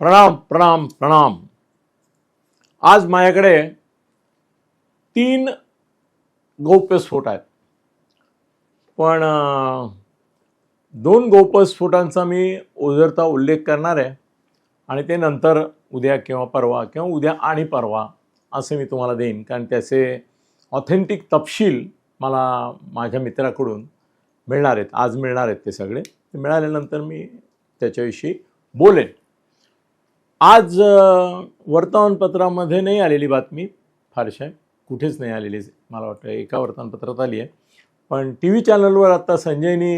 प्रणाम प्रणाम प्रणाम. आज माझ्याकडे तीन गौप्यस्फोट आहेत. पण दोन गौप्यस्फोटांचा मी ओझरता उल्लेख करणार आहे आणि ते नंतर उद्या किंवा परवा किंवा उद्या आणि परवा असे मी तुम्हाला देईन. कारण त्याचे ऑथेंटिक तपशील मला माझ्या मित्राकडून मिळणार आहेत. आज मिळणार आहेत ते सगळे. ते मिळाल्यानंतर मी त्याच्याविषयी बोलेन. आज वर्तमानपत्रामध्ये नाही आलेली बातमी फारशा कुठेच नाही आलेली मला वाटतं एका वर्तमानपत्रात आली आहे. पण टी व्ही चॅनलवर आत्ता संजयनी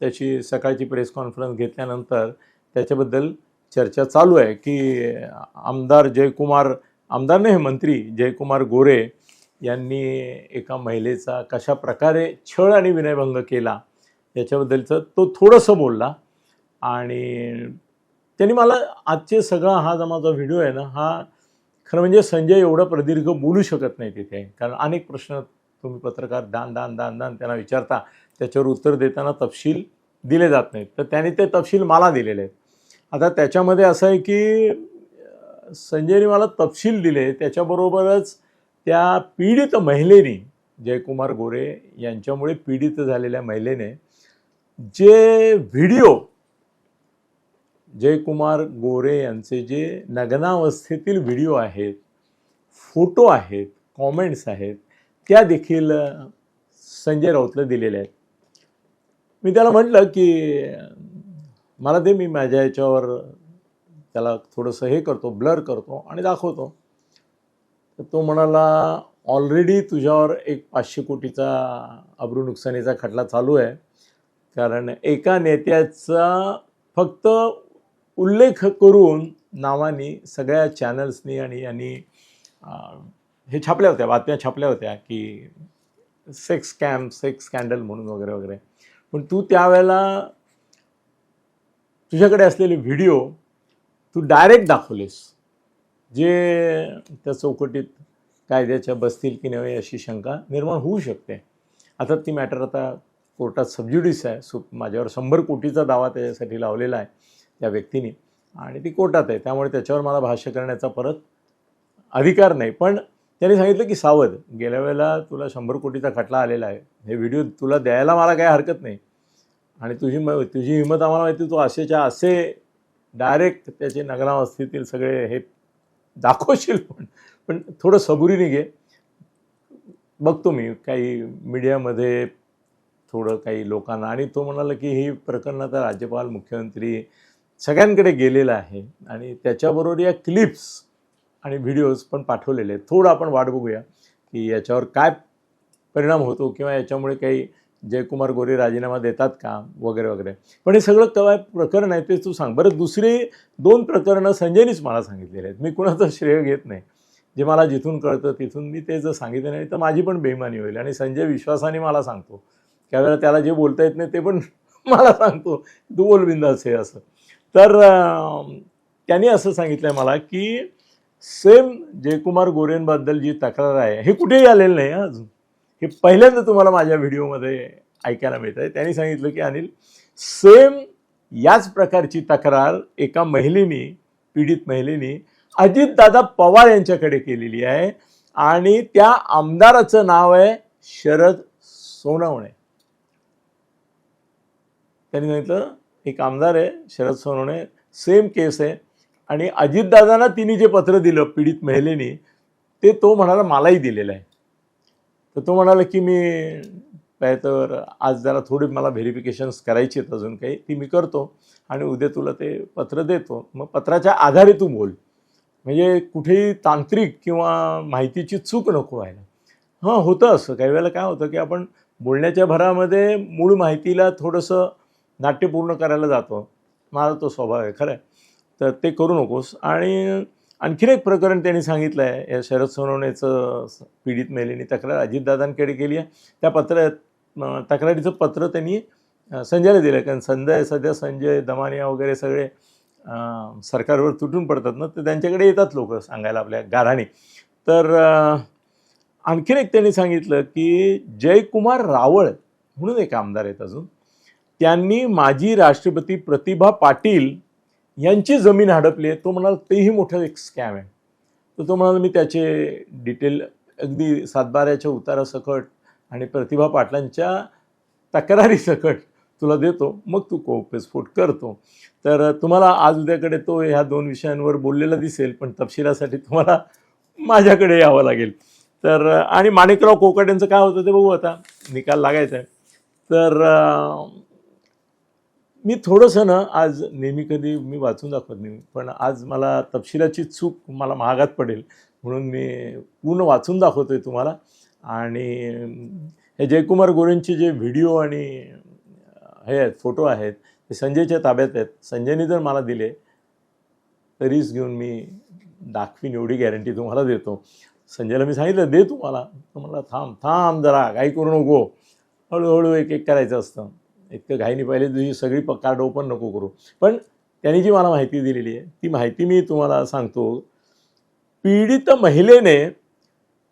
त्याची सकाळची प्रेस कॉन्फरन्स घेतल्यानंतर त्याच्याबद्दल चर्चा चालू आहे की आमदार जयकुमार आमदार नाही मंत्री जयकुमार गोरे यांनी एका महिलेचा कशा प्रकारे छळ आणि विनयभंग केला याच्याबद्दलचं तो थोडंसं बोलला. आणि त्यांनी मला आजचे सगळा हा जो माझा व्हिडिओ आहे ना हा खरं म्हणजे संजय एवढं प्रदीर्घ बोलू शकत नाही तिथे. कारण अनेक प्रश्न तुम्ही पत्रकार दान दान दान दान त्यांना विचारता त्याच्यावर उत्तर देताना तपशील दिले जात नाहीत. तर त्यांनी ते तपशील मला दिलेले आहेत. आता त्याच्यामध्ये असं आहे की संजयने मला तपशील दिले. त्याच्याबरोबरच त्या पीडित महिलेने जयकुमार गोरे यांच्यामुळे पीडित झालेल्या महिलेने जे व्हिडिओ जयकुमार गोरे यांचे जे नग्नावस्थेतील व्हिडिओ आहेत फोटो आहेत कॉमेंट्स आहेत त्या देखील संजय राऊतला दिलेल्या आहेत. मी त्याला म्हटलं की मला ते मी माझ्या याच्यावर त्याला थोडंसं हे करतो ब्लर करतो आणि दाखवतो. तर तो म्हणाला ऑलरेडी तुझ्यावर एक पाचशे कोटीचा अब्रू नुकसानीचा खटला चालू आहे. कारण एका नेत्याचा फक्त उल्लेख करून नावानी सगळ्या चॅनल्सनी आणि यांनी हे छापल्या होत्या बातम्या छापल्या होत्या की सेक्स स्कॅम सेक्स स्कॅन्डल म्हणून वगैरे वगैरे. पण तू त्यावेळेला तुझ्याकडे असलेले व्हिडिओ तू डायरेक्ट दाखवलेस. जे त्या चौकटीत कायद्याच्या बसतील की नाही अशी शंका निर्माण होऊ शकते. आता ती मॅटर आता कोर्टात सबज्युडिस आहे. सु माझ्यावर शंभर कोटीचा दावा त्याच्यासाठी लावलेला आहे. त्या व्यक्तीने. आणि ती कोर्टात आहे त्यामुळे त्याच्यावर मला भाष्य करण्याचा परत अधिकार नाही. पण त्यांनी सांगितलं की सावध गेल्या वेळेला तुला शंभर कोटीचा खटला आलेला आहे. हे व्हिडिओ तुला द्यायला मला काही हरकत नाही. आणि तुझी म तुझी हिंमत आम्हाला माहिती तू असेच्या असे डायरेक्ट त्याचे नगरावस्थेतील सगळे हे दाखवशील पण पण थोडं सबुरीने घे बघतो मी काही मीडियामध्ये थोडं काही लोकांना. आणि तो म्हणाला की ही प्रकरणं आता राज्यपाल मुख्यमंत्री सगळ्यांकडे गेलेलं आहे आणि त्याच्याबरोबर या क्लिप्स आणि व्हिडिओज पण पाठवलेले आहेत. थोडं आपण वाट बघूया की याच्यावर काय परिणाम होतो किंवा याच्यामुळे काही जयकुमार गोरे राजीनामा देतात का वगैरे वगैरे. पण हे सगळं काय प्रकरण आहे ते तू सांग. बरं दुसरे दोन प्रकरणं संजयनीच मला सांगितलेले आहेत. मी कुणाचं श्रेय घेत नाही. जे मला जिथून कळतं तिथून मी ते जर सांगितलं नाही तर माझी पण बेमानी होईल आणि संजय विश्वासाने मला सांगतो. त्यावेळेला त्याला जे बोलता येत नाही ते पण मला सांगतो. तू बोल असे असं. तर त्यांनी असं सांगितलं आहे मला की सेम जयकुमार गोरेंबद्दल जी तक्रार आहे हे कुठेही आलेलं नाही अजून. हे पहिल्यांदा तुम्हाला माझ्या व्हिडिओमध्ये ऐकायला मिळत आहे त्यांनी सांगितलं की अनिल सेम याच प्रकारची तक्रार एका महिलेने पीडित महिलेनी अजितदादा पवार यांच्याकडे केलेली आहे आणि त्या आमदाराचं नाव आहे शरद सोनवणे. त्यांनी सांगितलं एक आमदार आहे शरद सोनवणे. सेम केस आहे. आणि अजितदादांना तिने जे पत्र दिलं पीडित महिलेने ते तो म्हणाला मलाही दिलेलं आहे. तर तो म्हणाला की मी काय तर आज जरा थोडी मला व्हेरिफिकेशन्स करायची आहेत अजून काही ती मी करतो आणि उद्या तुला ते पत्र देतो. मग पत्राच्या आधारे तू बोल. म्हणजे कुठेही तांत्रिक किंवा माहितीची चूक नको व्हायला. हां होतं असं. काही वेळेला काय होतं की आपण बोलण्याच्या भरामध्ये मूळ माहितीला थोडंसं नाट्यपूर्ण करायला जातो. माझा तो स्वभाव आहे खरं आहे तर ते करू नकोस. आणि आणखीन एक प्रकरण त्यांनी सांगितलं आहे या शरद सोनवणेचं पीडित महिलेने तक्रार अजितदादांकडे केली आहे. त्या पत्र तक्रारीचं पत्र त्यांनी संजयला दिलं आहे कारण संजय सध्या संजय दमानिया वगैरे सगळे सरकारवर तुटून पडतात ना तर त्यांच्याकडे येतात लोक सांगायला आपल्या गाराणी तर आणखीन एक त्यांनी सांगितलं की जयकुमार रावळ म्हणून एक आमदार आहेत अजून. त्यांनी माजी राष्ट्रपती प्रतिभा पाटील यांची जमीन हडपली आहे. तो म्हणाला तेही मोठं एक स्कॅम आहे. तर तो म्हणाला मी त्याचे डिटेल अगदी सातबाऱ्याच्या उतारासकट आणि प्रतिभा पाटलांच्या तक्रारीसकट तुला देतो. मग तू कोपेस्फोट करतो. तर तुम्हाला आज उद्याकडे तो ह्या दोन विषयांवर बोललेला दिसेल पण तपशिलासाठी तुम्हाला माझ्याकडे यावं लागेल. तर आणि माणिकराव कोकाटेंचं काय होतं ते बघू आता. निकाल लागायचा आहे. तर मी थोडंसं ना आज नेहमी कधी मी वाचून दाखवत नाही पण आज मला तपशिलाची चूक मला महागात पडेल म्हणून मी पूर्ण वाचून दाखवतो आहे तुम्हाला. आणि हे जयकुमार गोरेंचे जे व्हिडिओ आणि हे आहेत फोटो आहेत ते संजयच्या ताब्यात आहेत. संजयने जर मला दिले तरीच घेऊन मी दाखवीन एवढी गॅरंटी तुम्हाला देतो. संजयला मी सांगितलं दे तुम्हाला. मला थांब थांब जरा काही करू नको. हळूहळू एक एक करायचं असतं. इतकं घाईने पहिले तुझी सगळी प कार्ड ओपन नको करू. पण त्यांनी जी मला माहिती दिलेली आहे ती माहिती मी तुम्हाला सांगतो. पीडित महिलेने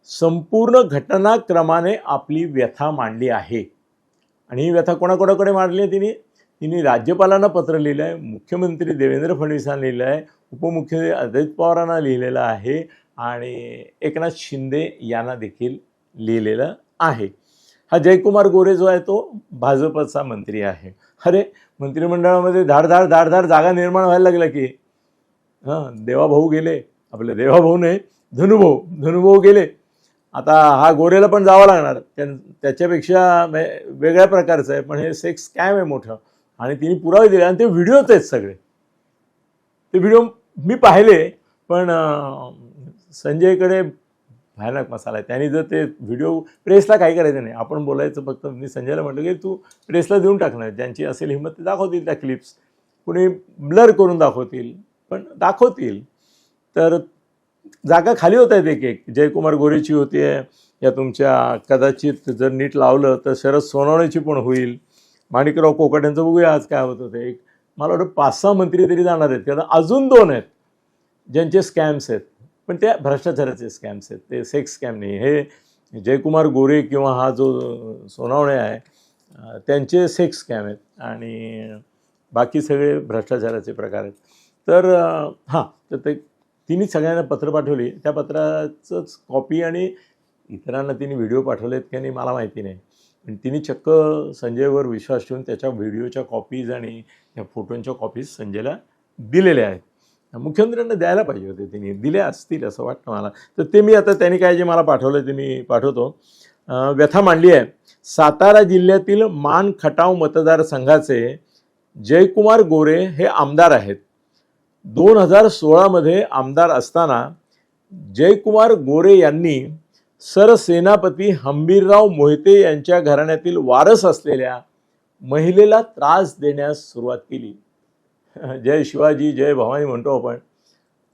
संपूर्ण घटनाक्रमाने आपली व्यथा मांडली आहे. आणि ही व्यथा कोणाकोणाकडे मांडली आहे तिने? तिने राज्यपालांना पत्र लिहिलं आहे मुख्यमंत्री देवेंद्र फडणवीसांना लिहिलं आहे उपमुख्यमंत्री अजित पवारांना लिहिलेलं आहे आणि एकनाथ शिंदे यांना देखील लिहिलेलं आहे. हा जयकुमार गोरे जो आहे तो भाजपचा मंत्री आहे. अरे मंत्रिमंडळामध्ये धारधार धारधार जागा निर्माण व्हायला लागल्या की? हां देवाभाऊ गेले. आपले देवाभाऊ नाही धनुभाऊ धनुभाऊ गेले. आता हा गोरेला पण जावं लागणार. त्यां त्याच्यापेक्षा वेगळ्या प्रकारचं आहे पण हे सेक्स स्कॅम आहे मोठं. आणि तिने पुरावे दिले आणि ते व्हिडिओच आहेत सगळे. ते व्हिडिओ मी पाहिले पण संजयकडे भयानक मसाला आहे. त्यांनी जर ते व्हिडिओ प्रेसला काही करायचं नाही. आपण बोलायचं फक्त मी संजयला म्हटलं की तू प्रेसला देऊन टाकणार ज्यांची असेल हिंमत ते दाखवतील त्या क्लिप्स कुणी ब्लर करून दाखवतील पण दाखवतील. तर जागा खाली होत आहेत एक एक. जयकुमार गोरेची होती. आहे या तुमच्या कदाचित जर नीट लावलं तर शरद सोनवणेची पण होईल. माणिकराव कोकाट्यांचं बघूया आज काय होतं ते एक मला वाटतं पाच सहा मंत्री तरी जाणार आहेत. कारण अजून दोन आहेत ज्यांचे स्कॅम्स आहेत. पण त्या भ्रष्टाचाराचे स्कॅम्स आहेत. ते सेक्स स्कॅम नाही. हे जयकुमार गोरे किंवा हा जो सोनावणे आहे त्यांचे सेक्स स्कॅम आहेत. आणि बाकी सगळे भ्रष्टाचाराचे प्रकार आहेत. तर हां तर ते तिने सगळ्यांना पत्र पाठवली. त्या पत्राचंच कॉपी आणि इतरांना तिने व्हिडिओ पाठवलेत की नाही मला माहिती नाही. पण तिने चक्क संजयवर विश्वास ठेवून त्याच्या व्हिडिओच्या कॉपीज आणि त्या फोटोंच्या कॉपीज संजयला दिलेल्या आहेत. मुख्यमंत्र्यांना द्यायला पाहिजे होते. त्यांनी दिल्या असतील असं वाटतं मला. तर ते मी आता त्यांनी काय जे मला पाठवलं ते मी पाठवतो. व्यथा मांडली आहे. सातारा जिल्ह्यातील मान खटाव मतदारसंघाचे जयकुमार गोरे हे आमदार आहेत. दोन हजार सोळामध्ये आमदार असताना जयकुमार गोरे यांनी सरसेनापती हंबीरराव मोहिते यांच्या घराण्यातील वारस असलेल्या महिलेला त्रास देण्यास सुरुवात केली. जय शिवाजी जय भवानी म्हणतो आपण.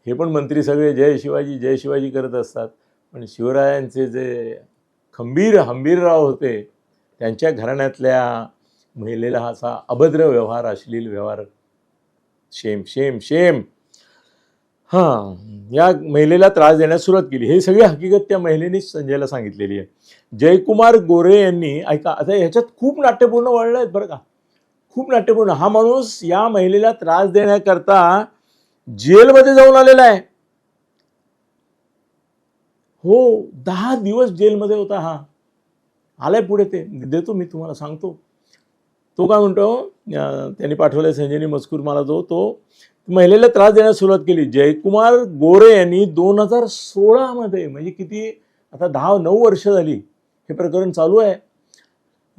हे पण मंत्री सगळे जय शिवाजी जय शिवाजी करत असतात. पण शिवरायांचे जे खंबीर हंबीरराव होते त्यांच्या घराण्यातल्या महिलेला हा असा अभद्र व्यवहार अश्लील व्यवहार. Shame shame shame. हां या महिलेला त्रास देण्यास सुरुवात केली. हे सगळी हकीकत त्या महिलेनेच संजयला सांगितलेली आहे. जयकुमार गोरे यांनी ऐका आता ह्याच्यात खूप नाट्यपूर्ण वळलं आहेत बरं का. खूप नाट्यपूर्ण हा माणूस या महिलेला त्रास देण्याकरता जेलमध्ये जाऊन आलेला आहे. हो दहा दिवस जेलमध्ये होता हा. आलाय पुढे ते. देतो मी तुम्हाला सांगतो. तो काय म्हणतो त्यांनी पाठवलाय संजयनी मजकूर मला जो तो महिलेला त्रास देण्यास सुरुवात केली. जयकुमार गोरे यांनी दोन हजार सोळामध्ये म्हणजे किती आता दहा नऊ वर्ष झाली हे प्रकरण चालू आहे.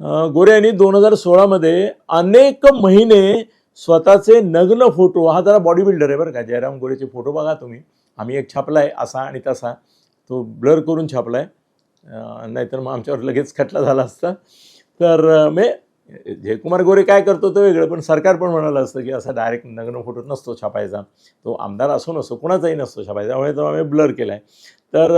गोरे यांनी दोन हजार सोळामध्ये अनेक महिने स्वतःचे नग्न फोटो हा जरा बॉडी बिल्डर आहे बरं का जयराम गोरेचे फोटो बघा तुम्ही. आम्ही एक छापलाय असा आणि तसा. तो ब्लर करून छापलाय. आहे नाहीतर मग आमच्यावर लगेच खटला झाला असता. तर मे जयकुमार गोरे काय करतो ते वेगळं पण सरकार पण म्हणालं असतं की असा डायरेक्ट नग्न फोटो नसतो छापायचा. तो आमदार असो नसतो कुणाचाही नसतो छापायचा. त्यामुळे तो आम्ही ब्लर केला आहे तर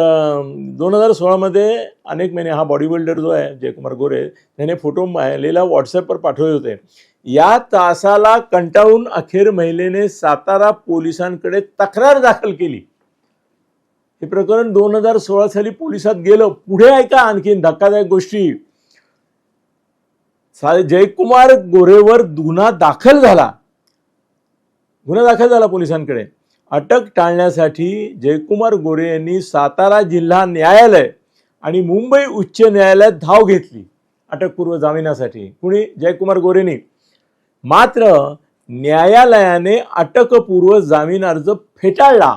दोन हजार सोळामध्ये अनेक महिने हा बॉडी बिल्डर जो आहे जयकुमार गोरे त्याने फोटो महिलेला व्हॉट्सअपवर पाठवले होते. या तासाला कंटाळून अखेर महिलेने सातारा पोलिसांकडे तक्रार दाखल केली. हे प्रकरण दोन हजार सोळा साली पोलिसात गेलं. पुढे ऐका आणखीन? धक्कादायक गोष्टी. सा- जयकुमार गोरेवर गुन्हा दाखल झाला. गुन्हा दाखल झाला पोलिसांकडे. अटक टाळण्यासाठी जयकुमार गोरे यांनी सातारा जिल्हा न्यायालय आणि मुंबई उच्च न्यायालयात धाव घेतली अटकपूर्व जामिनासाठी. कुणी? जयकुमार गोरेनी. मात्र न्यायालयाने अटकपूर्व जामीन अर्ज फेटाळला.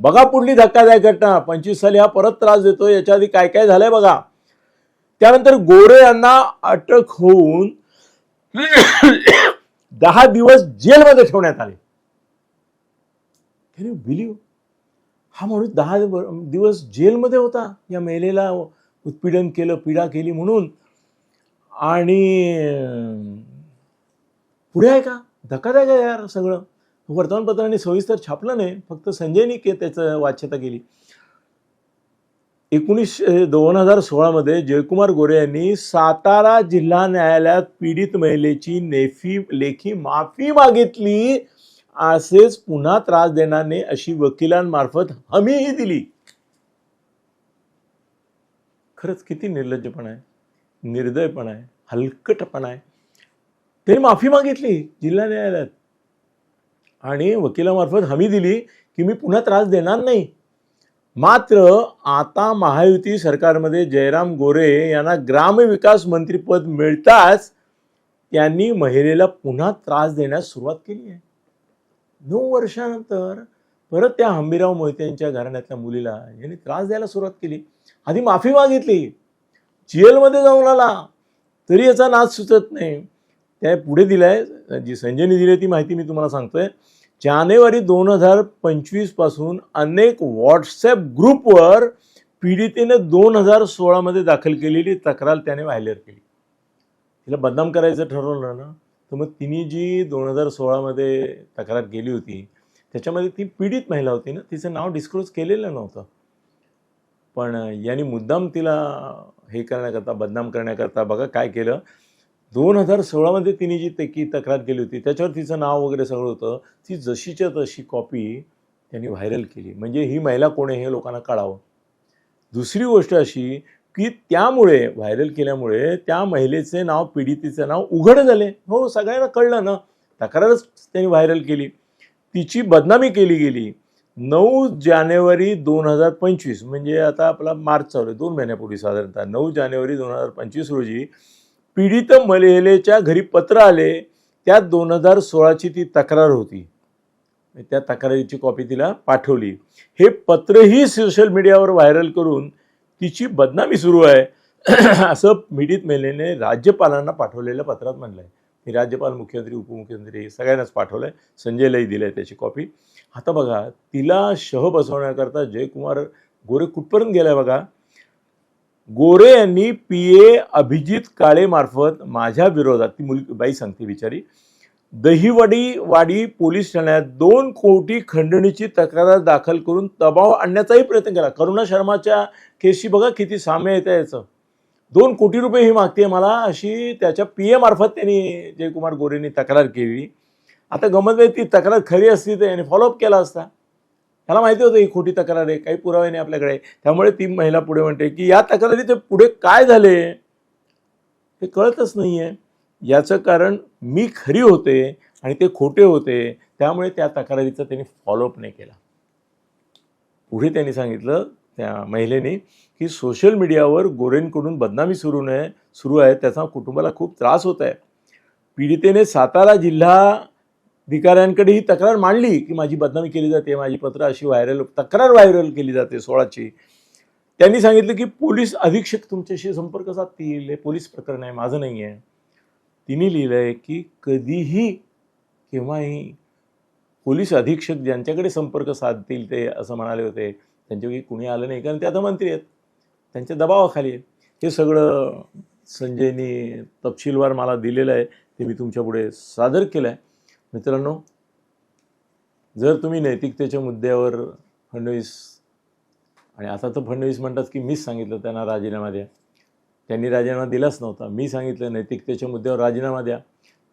बघा पुढली धक्कादायक घटना. पंचवीस साली हा परत त्रास देतो याच्या आधी काय काय झालंय बघा. त्यानंतर गोरे यांना अटक होऊन दहा दिवस जेलमध्ये ठेवण्यात आले. कॅन यू बिलीव हा माणूस दहा दिवस जेलमध्ये होता. या महिलेला उत्पीडन केलं पीडा केली म्हणून. आणि पुढे आहे का? धक्कादायक आहे यार सगळं. वर्तमानपत्रांनी सविस्तर छापलं नाही. फक्त संजयनी के त्याचं वाच्यता केली. एकोणीस दोन हजार सोळामध्ये जयकुमार गोरे यांनी सातारा जिल्हा न्यायालयात पीडित महिलेची नेफी लेखी माफी मागितली. असेच पुन्हा त्रास देणार नाही अशी वकिलांमार्फत हमीही दिली. खरंच किती निर्लज्जपणा आहे निर्दयपणा आहे हलकटपणा आहे. त्यांनी माफी मागितली जिल्हा न्यायालयात. आणि वकिलामार्फत हमी दिली की मी पुन्हा त्रास देणार नाही. मात्र आता महायुती सरकारमध्ये जयराम गोरे यांना ग्रामविकास मंत्रीपद मिळताच त्यांनी महिलेला पुन्हा त्रास देण्यास सुरुवात केली आहे. नऊ वर्षानंतर परत त्या हंबीराव मोहित्यांच्या घराण्यातल्या मुलीला यांनी त्रास द्यायला सुरुवात केली. आधी माफी मागितली. जेलमध्ये जाऊन आला. तरी याचा नाच सुचत नाही. त्या पुढे दिलाय. जी संजयने दिली ती माहिती मी तुम्हाला सांगतोय. जानेवारी दोन हजार पंचवीसपासून अनेक व्हॉट्सॲप ग्रुपवर पीडितेने दोन हजार सोळामध्ये दाखल केलेली तक्रार त्याने व्हायलर केली. तिला बदनाम करायचं ठरवलं ना. तर मग तिने जी दोन हजार सोळामध्ये तक्रार केली होती त्याच्यामध्ये ती पीडित महिला होती ना तिचं नाव डिस्क्लोज केलेलं नव्हतं. पण यांनी मुद्दाम तिला हे करण्याकरता बदनाम करण्याकरता बघा काय केलं. दोन हजार सोळामध्ये तिने जी तेकी तक्रार केली होती त्याच्यावर तिचं नाव वगैरे सगळं होतं. ती जशीच्या तशी कॉपी त्यांनी व्हायरल केली. म्हणजे ही महिला कोण आहे हे लोकांना कळावं. दुसरी गोष्ट अशी की त्यामुळे व्हायरल केल्यामुळे त्या महिलेचे नाव पीडितेचे नाव उघड झाले. हो सगळ्यांना कळलं ना. तक्रारच त्यांनी व्हायरल केली. तिची बदनामी केली गेली. नऊ जानेवारी दोन हजार पंचवीस म्हणजे आता आपला मार्च चालू आहे दोन महिन्यापूर्वी साधारणतः. नऊ जानेवारी दोन हजार पंचवीस रोजी पीडित महिलेच्या घरी पत्र आले. त्यात दोन हजार सोळाची ती तक्रार होती. त्या तक्रारीची कॉपी तिला पाठवली. हे पत्रही सोशल मीडियावर व्हायरल करून तिची बदनामी सुरू आहे. असं पीडित मेलेने राज्यपालांना पाठवलेल्या पत्रात म्हणलं आहे मी राज्यपाल मुख्यमंत्री उपमुख्यमंत्री सगळ्यांनाच पाठवलं आहे संजयलाही दिलं आहे त्याची कॉपी. आता बघा तिला शह बसवण्याकरता जयकुमार गोरे कुठपर्यंत गेलाय बघा? गोरे यांनी पी ए अभिजित काळेमार्फत माझ्या विरोधात ती मुलगी बाई सांगते बिचारी दहिवडी वाडी पोलीस ठाण्यात दोन कोटी खंडणीची तक्रार दाखल करून दबाव आणण्याचाही प्रयत्न केला. करुणा शर्माच्या केसशी बघा किती साम्य येतं याचं दोन कोटी रुपये ही मागते मला अशी त्याच्या पी ए मार्फत त्यांनी जयकुमार गोरेंनी तक्रार केली. आता गमत नाही ती तक्रार खरी असती तर याने फॉलोअप केला असता. त्याला माहिती होतं ही खोटी तक्रार आहे काही पुरावे नाही आपल्याकडे. त्यामुळे ती महिला पुढे म्हणते की या तक्रारी ते पुढे काय झाले? हे कळतच नाही आहे याचं कारण मी खरी होते आणि ते खोटे होते त्यामुळे त्या तक्रारीचा त्यांनी फॉलोअप नाही केला. पुढे त्यांनी सांगितलं त्या महिलेने की सोशल मीडियावर गोरेंकडून बदनामी सुरू नये सुरू आहे त्याचा कुटुंबाला खूप त्रास होत आहे. पीडितेने सातारा जिल्हा अधिकाऱ्यांकडे ही तक्रार मांडली की माझी बदनामी केली जाते माझी पत्र अशी व्हायरल तक्रार व्हायरल केली जाते सोळाची. त्यांनी सांगितलं की पोलीस अधीक्षक तुमच्याशी संपर्क साधतील हे पोलीस प्रकरण आहे माझं नाही आहे तिने लिहिलं आहे की कधीही केव्हाही पोलीस अधीक्षक ज्यांच्याकडे संपर्क साधतील ते असं म्हणाले होते. त्यांच्यापैकी कुणी आलं नाही कारण ते आता मंत्री आहेत. त्यांच्या दबावाखाली आहेत. हे सगळं संजयनी तपशीलवार मला दिलेलं आहे. ते मी तुमच्यापुढे सादर केलं आहे मित्रांनो जर तुम्ही नैतिकतेच्या मुद्द्यावर फडणवीस आणि आता तर फडणवीस म्हणतात की मीच सांगितलं त्यांना राजीनामा द्या. त्यांनी राजीनामा दिलाच नव्हता. मी सांगितलं नैतिकतेच्या मुद्द्यावर राजीनामा द्या.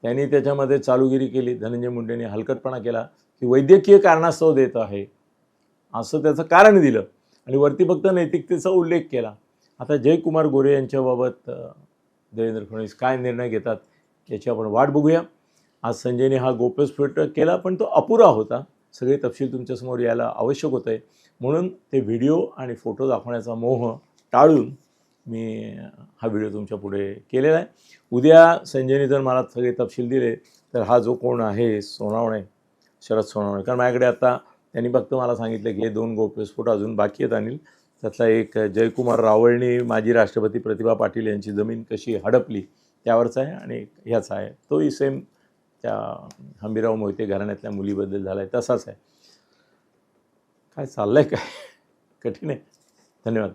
त्यांनी त्याच्यामध्ये चालूगिरी केली धनंजय मुंडेंनी हलकटपणा केला की वैद्यकीय कारणास्तव देत आहे. असं त्याचं कारण दिलं. आणि वरती फक्त नैतिकतेचा उल्लेख केला. आता जयकुमार गोरे यांच्याबाबत देवेंद्र फडणवीस काय निर्णय घेतात याची आपण वाट बघूया. आज संजयने हा गोप्यस्फोट केला पण तो अपुरा होता. सगळे तपशील तुमच्यासमोर यायला आवश्यक होतं आहे म्हणून ते व्हिडिओ आणि फोटो दाखवण्याचा मोह टाळून मी हा व्हिडिओ तुमच्यापुढे केलेला आहे. उद्या संजयने जर मला सगळे तपशील दिले तर हा जो कोण आहे सोनावणे शरद सोनावणे. कारण माझ्याकडे आता त्यांनी फक्त मला सांगितलं की हे दोन गोप्यस्फोट अजून बाकी आहेत अनिल. त्यातला एक जयकुमार रावळनी माजी राष्ट्रपती प्रतिभा पाटील यांची जमीन कशी हडपली त्यावरचा आहे आणि ह्याचा आहे. तोही सेम त्या हंबीराव मोहिते घराण्यातल्या मुलीबद्दल झाला आहे तसाच आहे. काय चाललं आहे काय? कठीण आहे. धन्यवाद.